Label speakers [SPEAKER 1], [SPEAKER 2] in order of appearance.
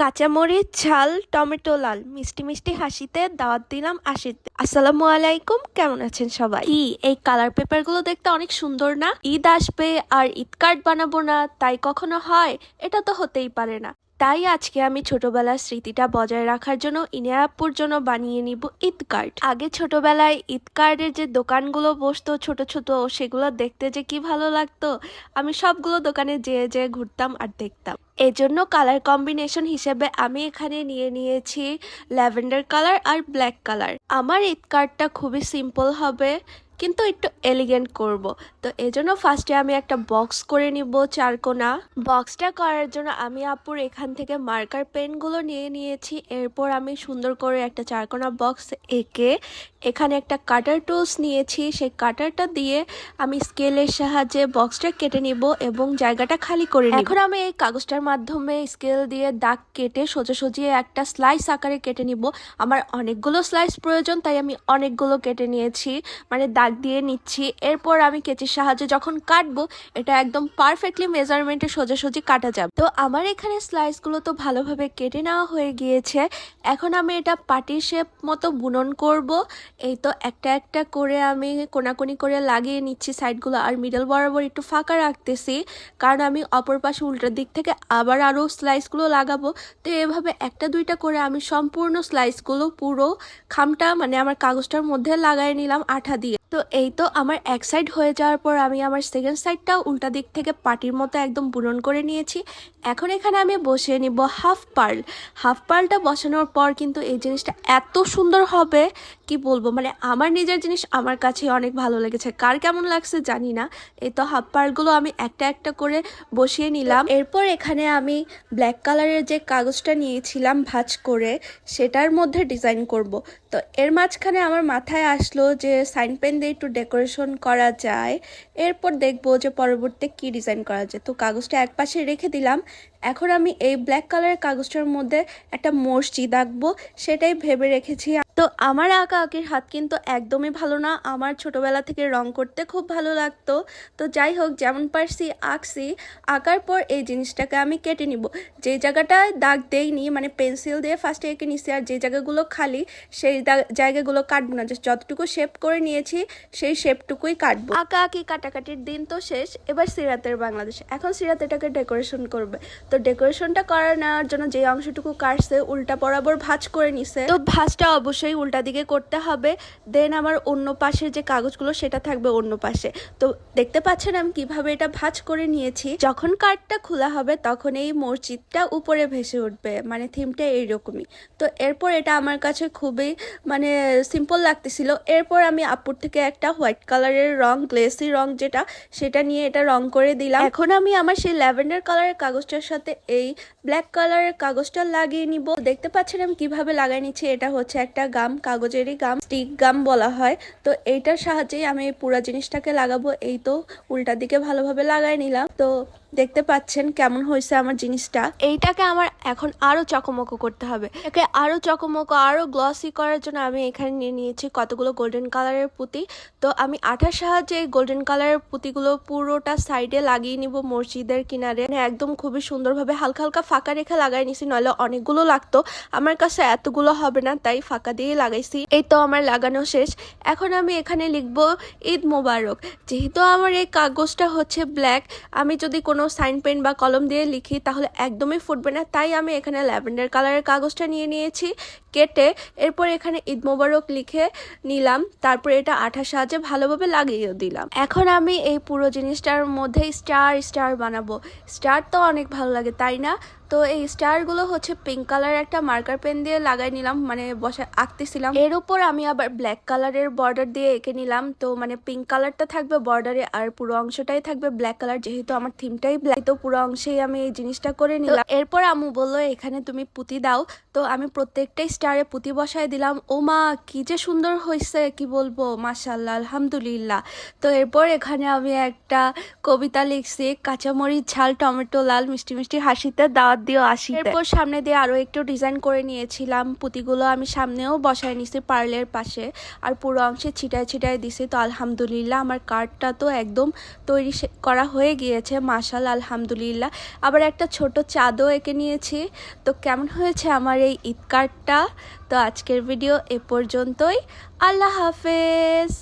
[SPEAKER 1] কাঁচামরিচ, ঝাল, টমেটো, লাল। মিষ্টি মিষ্টি হাসিতে, দাওয়াত দিলাম আশিতে আসসালামু আলাইকুম, কেমন আছেন সবাই? কি, এই কালার পেপারগুলো দেখতে অনেক সুন্দর না? ঈদ আসবে আর ঈদ কার্ড বানাবো না, তাই কখনো হয়? এটা তো হতেই পারে না। তাই আজকে আমি ছোটবেলার স্মৃতিটা বজায় রাখার জন্য ইনিয়াপুর জন্য বানিয়ে নিব ঈদ কার্ড আগে ছোটবেলায় ঈদ কার্ডের যে দোকানগুলো বসতো, ছোট ছোট, সেগুলো দেখতে যে কি ভালো লাগতো, আমি সবগুলো দোকানে যেয়ে যেয়ে ঘুরতাম আর দেখতাম। এজন্য কালার কম্বিনেশন হিসেবে আমি এখানে নিয়ে নিয়েছি ল্যাভেন্ডার কালার আর ব্ল্যাক কালার। আমার ঈদ কার্ডটা খুবই সিম্পল হবে কিন্তু একটু এলিগেন্ট করব। তো এজন্য ফার্স্টে আমি একটা বক্স করে নিব চারকোনা। বক্সটা করার জন্য আমি আপুর এখান থেকে মার্কার পেনগুলো নিয়ে নিয়েছি। এরপর আমি সুন্দর করে একটা চারকোনা বক্স এঁকে এখানে একটা কাটার টুলস নিয়েছি। সেই কাটারটা দিয়ে আমি স্কেলের সাহায্যে বক্সটা কেটে নিব এবং জায়গাটা খালি করে নিব। এখন আমি এই কাগজটার মাধ্যমে স্কেল দিয়ে দাগ কেটে সোজা সোজাসুজি একটা স্লাইস আকারে কেটে নিব। আমার অনেকগুলো স্লাইস প্রয়োজন, তাই আমি অনেকগুলো কেটে নিয়েছি। মানে দাগ দিয়ে নিচ্ছি। এরপর আমি কেচির সাহায্যে যখন কাটবো, এটা একদম পারফেক্টলি মেজারমেন্টে সোজাসুজি কাটা যাবে। তো আমার এখানে স্লাইসগুলো তো ভালোভাবে কেটে নেওয়া হয়ে গিয়েছে। এখন আমি এটা পাটি শেপ মতো বুনন করব। এই তো একটা একটা করে আমি কোনাকুনি করে লাগিয়ে নিচ্ছি সাইডগুলো আর মিডল বরাবর একটু ফাঁকা রাখতেছি। কারণ আমি অপর পাশে উল্টার দিক থেকে আবার আরও স্লাইসগুলো লাগাবো। তো এভাবে একটা দুইটা করে আমি সম্পূর্ণ স্লাইসগুলো পুরো খামটা মানে আমার কাগজটার মধ্যে লাগাই নিলাম আঠা দিয়ে। তো এই তো আমার এক সাইড হয়ে যাওয়ার পর আমি আমার সেকেন্ড সাইডটাও উল্টা দিক থেকে পাটির মতো একদম বুনন করে নিয়েছি। এখন এখানে আমি বসিয়ে নিব হাফ পার্ল হাফ পার্লটা বসানোর পর কিন্তু এই জিনিসটা এত সুন্দর হবে, কি বলব? মানে আমার নিজের জিনিস আমার কাছে অনেক ভালো লেগেছে। কার কেমন লাগছে জানি না। এই তো হাফ পার্লগুলো আমি একটা একটা করে বসিয়ে নিলাম। এরপর এখানে আমি ব্ল্যাক কালারের যে কাগজটা নিয়েছিলাম ভাজ করে, সেটার মধ্যে ডিজাইন করব। তো এর মাঝখানে আমার মাথায় আসলো যে সাইন পেন দিয়ে একটু ডেকোরেশন করা যায়। এরপর দেখব যে পরবর্তী কি ডিজাইন করা যায়। তো কাগজটা এক পাশে রেখে দিলাম। এখন আমি এই ব্ল্যাক কালারের কাগজটার মধ্যে একটা মসজিদ আঁকবো, সেটাই ভেবে রেখেছি। তো আমার আঁকা আঁকির হাত কিন্তু একদমই ভালো না, আমার ছোটবেলা থেকে রং করতে খুব ভালো লাগতো। তো যাই হোক, যেমন পারছি আঁকছি, আঁকার পর এই জিনিসটাকে আমি কেটে নিব। যে জায়গাটায় দাগ দেইনি মানে পেন্সিল দিয়ে ফার্স্টে এঁকে নিছি, আর যে জায়গাগুলো খালি, সেই জায়গাগুলো কাটবো না জাস্ট যতটুকু শেপ করে নিয়েছি, সেই শেপটুকুই কাটবো। আঁকা আঁকি কাটাকাটির দিন তো শেষ, এবার সিরাতের বাংলাদেশ। এখন সিরাত এটাকে ডেকোরেশন করবে। তো ডেকোরেশনটা করার নেওয়ার জন্য যে অংশটুকু কাটছে, উল্টা বরাবর ভাঁজ করে নিছে। তো ভাঁজটা অবশ্যই উল্টা দিকে করতে হবে। দেন আমার অন্য পাশে যে কাগজগুলো, সেটা থাকবে অন্য পাশে। তো দেখতে পাচ্ছেন আমি কীভাবে এটা ভাঁজ করে নিয়েছি। যখন কার্ডটা খোলা হবে, তখন এই মসজিদটা উপরে ভেসে উঠবে। মানে থিমটা এইরকমই। তো এরপর এটা আমার কাছে খুবই মানে সিম্পল লাগতেছিল। এরপর আমি আপুর থেকে একটা হোয়াইট কালারের রং, গ্লেসি রং যেটা, সেটা নিয়ে এটা রং করে দিলাম। এখন আমি আমার সেই ল্যাভেন্ডার কালারের কাগজটার সাথে এই ব্ল্যাক কালারের কাগজটা লাগিয়ে নিব। দেখতে পাচ্ছেন আমি কীভাবে লাগাই নিচ্ছি, এটা হচ্ছে একটা গাম, কাগজেরই গাম স্টিক গাম বলা হয়। তো এইটার সাহায্যেই আমি পুরো জিনিসটাকে লাগাবো। এই তো উল্টা দিকে ভালোভাবে লাগাই নিলাম। তো দেখতে পাচ্ছেন কেমন হয়েছে আমার জিনিসটা। এইটাকে আমার এখন আরও চকমকো করতে হবে। একে আরও চকমকো, আরও গ্লসি করার জন্য আমি এখানে নিয়ে নিয়েছি কতগুলো গোল্ডেন কালারের পুঁতি। তো আমি আঠার সাহায্যে এই গোল্ডেন কালারের পুঁতিগুলো পুরোটা সাইডে লাগিয়ে নিব মসজিদের কিনারে। মানে একদম খুবই সুন্দরভাবে হালকা হালকা ফাঁকা রেখে লাগাই নিছি, নইলে অনেকগুলো লাগতো। আমার কাছে এতগুলো হবে না, তাই ফাঁকা দিয়ে লাগাইছি। এই তো আমার লাগানো শেষ। এখন আমি এখানে লিখব, ঈদ মোবারক। যেহেতু আমার এই কাগজটা হচ্ছে ব্ল্যাক, আমি যদি কোনো সাইন পেন বা কলম দিয়ে লিখি, তাহলে একদমই ফুটবে না। তাই আমি এখানে ল্যাভেন্ডার কালারের কাগজটা নিয়ে নিয়েছি, কেটে এরপর এখানে ঈদ মোবারক লিখে নিলাম। তারপর এটা আঠার সাহায্যে ভালোভাবে লাগিয়ে দিলাম। এখন আমি এই পুরো জিনিসটার মধ্যে স্টার স্টার বানাবো। স্টার তো অনেক ভালো তাই না? তো এই স্টারগুলো হচ্ছে পিঙ্ক কালার একটা মার্কার পেন দিয়ে লাগাই নিলাম মানে বসে আঁকতেছিলাম। এর উপর আমি আবার ব্ল্যাক কালারের বর্ডার দিয়ে এঁকে নিলাম। তো মানে পিঙ্ক কালারটা থাকবে বর্ডারে আর পুরো অংশটাই থাকবে ব্ল্যাক কালার যেহেতু আমার থিমটাই ব্ল্যাক তো পুরো অংশেই আমি এই জিনিসটা করে নিলাম। এরপর আম্মু বলল এখানে তুমি পুঁতি দাও। তো আমি প্রত্যেকটাই স্টারে পুঁতি বসায় দিলাম। ও মা কি যে সুন্দর হয়েছে কি বলব? মাশাল্লাহ আলহামদুলিল্লাহ। তো এরপর এখানে আমি একটা কবিতা লিখছি কাঁচামরিচ ঝাল টমেটো লাল মিষ্টি মিষ্টি হাসিতে দাওয়াত দিও আশি এরপর সামনে দিয়ে আরও একটু ডিজাইন করে নিয়েছিলাম। পুঁতিগুলো আমি সামনেও বসায় নিছি পার্লের পাশে। আর পুরো অংশে ছিটায় ছিটায় দিছি। তো আলহামদুলিল্লাহ, আমার কার্ডটা তো একদম তৈরি করা হয়ে গিয়েছে। মাশাল, আলহামদুলিল্লাহ। আবার একটা ছোট চাঁদও এঁকে নিয়েছি। তো কেমন হয়েছে আমার এই ঈদ কার্ডটা? তো আজকের ভিডিও এ পর্যন্তই। আল্লাহ হাফেজ।